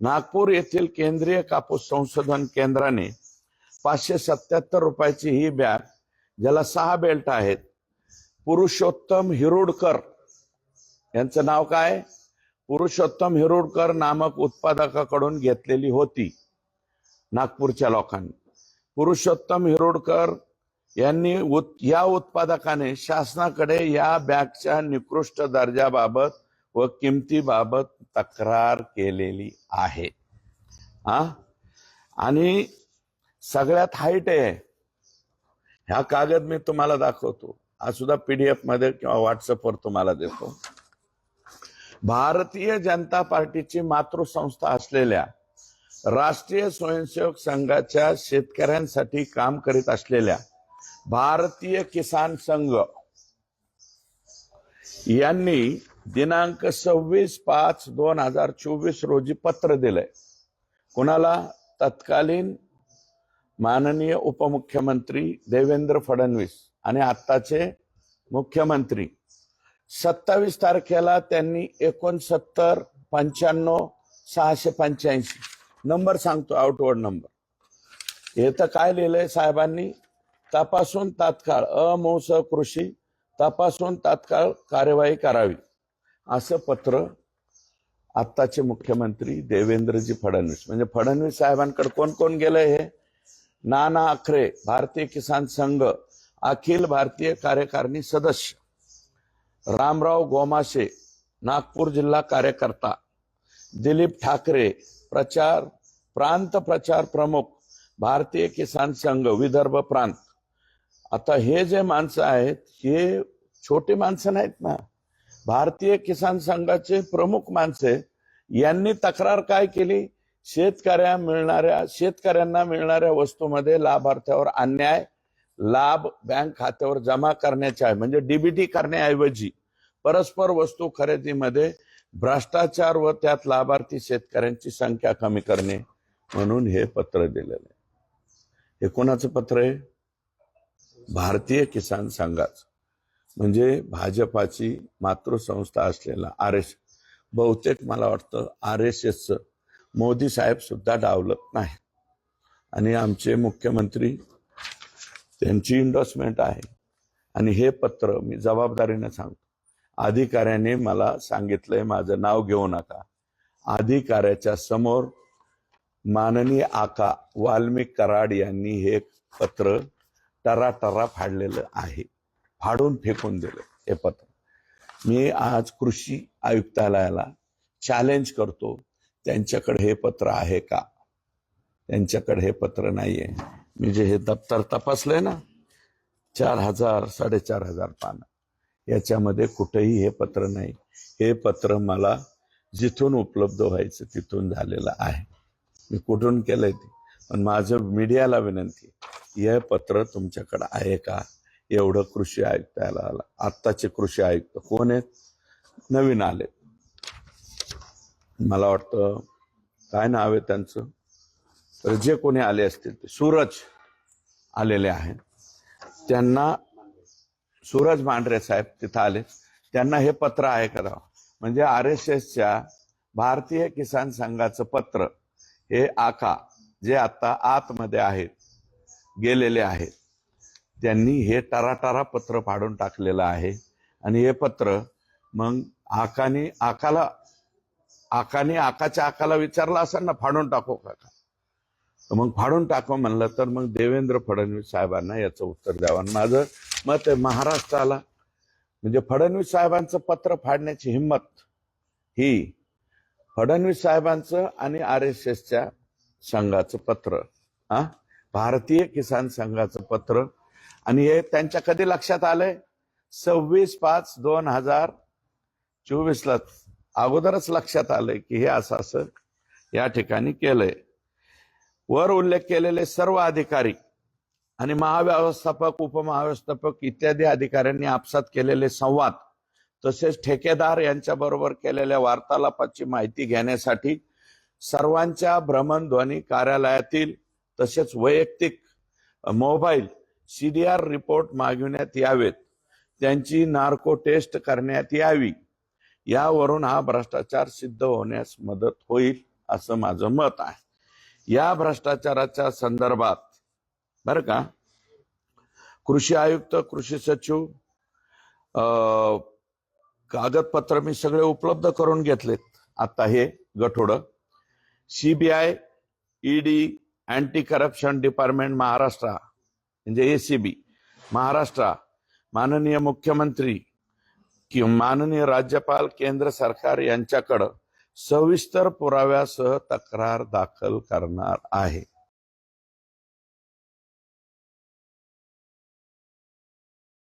नागपूर येथील केंद्रीय कापूस संशोधन केंद्राने पाचशे सत्याहत्तर रुपयाची ही बॅग ज्याला सहा बेल्ट आहेत पुरुषोत्तम हिरुडकर यांचं नाव काय? पुरुषोत्तम हिरुडकर नामक उत्पादकाकडून घेतलेली होती नागपूरच्या लोकांनी. पुरुषोत्तम हिरोडकर यांनी उत- या उत्पादकाने शासनाकडे या बॅगच्या निकृष्ट दर्जाबाबत व किमतीबाबत तक्रार केलेली आहे. हा? आणि सगळ्यात हाईट आहे. ह्या कागद मी तुम्हाला दाखवतो. हा सुद्धा पीडीएफमध्ये किंवा व्हॉट्सअपवर तुम्हाला देतो. भारतीय जनता पार्टीची मातृसंस्था असलेल्या राष्ट्रीय स्वयंसेवक संघाच्या शेतकऱ्यांसाठी काम करीत असलेल्या भारतीय किसान संघ यांनी दिनांक सव्वीस पाच दोन हजार चोवीस रोजी पत्र दिलंय. कुणाला? तत्कालीन माननीय उपमुख्यमंत्री देवेंद्र फडणवीस आणि आत्ताचे मुख्यमंत्री. सत्तावीस तारखेला त्यांनी एकोणसत्तर पंच्याण्णव सहाशे पंच्याऐंशी. नंबर सांगतो आउटवर्ड नंबर. हे तर काय लिहिलंय साहेबांनी? तपासून तात्काळ अमोस कृषी तपासून तात्काळ कार्यवाही करावी. असं पत्र आत्ताचे मुख्यमंत्री देवेंद्रजी फडणवीस म्हणजे फडणवीस साहेबांकडे कोण कोण गेलंय हे? नाना आखरे भारतीय किसान संघ अखिल भारतीय कार्यकारिणी सदस्य रामराव गोमाशे नागपूर जिल्हा कार्यकर्ता दिलीप ठाकरे प्रचार प्रांत प्रचार प्रमुख भारतीय किसान संघ विदर्भ प्रांत. आता हे जे माणसं आहेत हे छोटी माणसं नाहीत ना? भारतीय किसान संघाचे प्रमुख माणसे यांनी तक्रार काय केली? शेतकऱ्या मिळणाऱ्या शेतकऱ्यांना मिळणाऱ्या वस्तूमध्ये लाभार्थ्यावर अन्याय लाभ बँक खात्यावर जमा करण्याच्या आहे. म्हणजे डीबीटी करण्याऐवजी परस्पर वस्तू खरेदीमध्ये भ्रष्टाचार व त्यात लाभार्थी शेतकऱ्यांची संख्या कमी करणे म्हणून हे पत्र दिलेलं आहे. हे कोणाचं पत्र आहे? भारतीय किसान संघाचं. म्हणजे भाजपाची मातृसंस्था असलेला आर एस बहुतेक मला वाटतं आर एस एसचं मोदी साहेब सुद्धा डावलत नाही आणि आमचे मुख्यमंत्री त्यांची इंडोसमेंट आहे. आणि हे पत्र मी जबाबदारीने सांगतो. अधिकाऱ्याने मला सांगितलंय माझं नाव घेऊ नका. अधिकाऱ्याच्या समोर माननीय आका वाल्मिक कराड यांनी हे पत्र टराटरा फाडलेलं आहे. फाडून फेकून दिलं हे पत्र. मी आज कृषी आयुक्तालयाला चॅलेंज करतो त्यांच्याकडे हे पत्र आहे का? त्यांच्याकडे हे पत्र नाहीये. मी जे हे दप्तर तपासलंय ना चार हजार साडेचार हजार पानं. याच्यामध्ये कुठेही हे पत्र नाही. हे पत्र मला जिथून उपलब्ध व्हायचं तिथून झालेलं आहे. मी कुठून केलंय ते? पण माझं मीडियाला विनंती हे पत्र तुमच्याकडे आहे का? एवढं कृषी आयुक्ताला आला. आत्ताचे कृषी आयुक्त कोण आहेत? नवीन आले. मला वाटतं काय नाव आहे त्यांचं? तर जे कोणी आले असतील ते सूरज आलेले आहेत. त्यांना सूरज मांढरे साहेब तिथं आले. त्यांना हे पत्र आहे का म्हणजे आर एस एसच्या भारतीय किसान संघाचं पत्र हे आका जे आता आतमध्ये आहेत गेलेले आहेत. त्यांनी हे टराटरा पत्र फाडून टाकलेलं आहे. आणि हे पत्र मग आकाने आकाला आकाने आकाच्या आकाला विचारलं असं ना फाडून टाको काका तर मग फाडून टाको म्हणलं तर मग देवेंद्र फडणवीस साहेबांना याचं उत्तर द्यावं. माझं मत आहे महाराष्ट्राला म्हणजे फडणवीस साहेबांचं पत्र फाडण्याची हिंमत ही फडणवीस साहेबांचं आणि आर एस एसच्या संघाचं पत्र हा? भारतीय किसान संघाचं पत्र आणि हे त्यांच्या कधी लक्षात आलंय? सव्वीस पाच दोन हजार चोवीसला अगोदरच लक्षात आलंय की हे असं असं या ठिकाणी केलंय. वर उल्लेख केलेले सर्व अधिकारी आणि महाव्यवस्थापक उपमहाव्यवस्थापक इत्यादी अधिकाऱ्यांनी आपसात केलेले संवाद तसेच ठेकेदार यांच्याबरोबर केलेल्या वार्तालापाची माहिती घेण्यासाठी सर्वांच्या भ्रमणध्वनी कार्यालयातील तसेच वैयक्तिक मोबाईल सीडीआर रिपोर्ट मागविण्यात यावेत. त्यांची नार्को टेस्ट करण्यात यावी. यावरून हा भ्रष्टाचार सिद्ध होण्यास मदत होईल असं माझं मत आहे. या भ्रष्टाचाराच्या संदर्भात बरं का कृषी आयुक्त कृषी सचिव अं, कागदपत्र मी सगळे उपलब्ध करून घेतलेत. आता हे गठोड. CBI ED anti corruption department Maharashtra म्हणजे ए सी बी महाराष्ट्र माननीय मुख्यमंत्री कि माननीय राज्यपाल केंद्र सरकार यांच्याकडं सविस्तर पुराव्यासह तक्रार दाखल करणार आहे.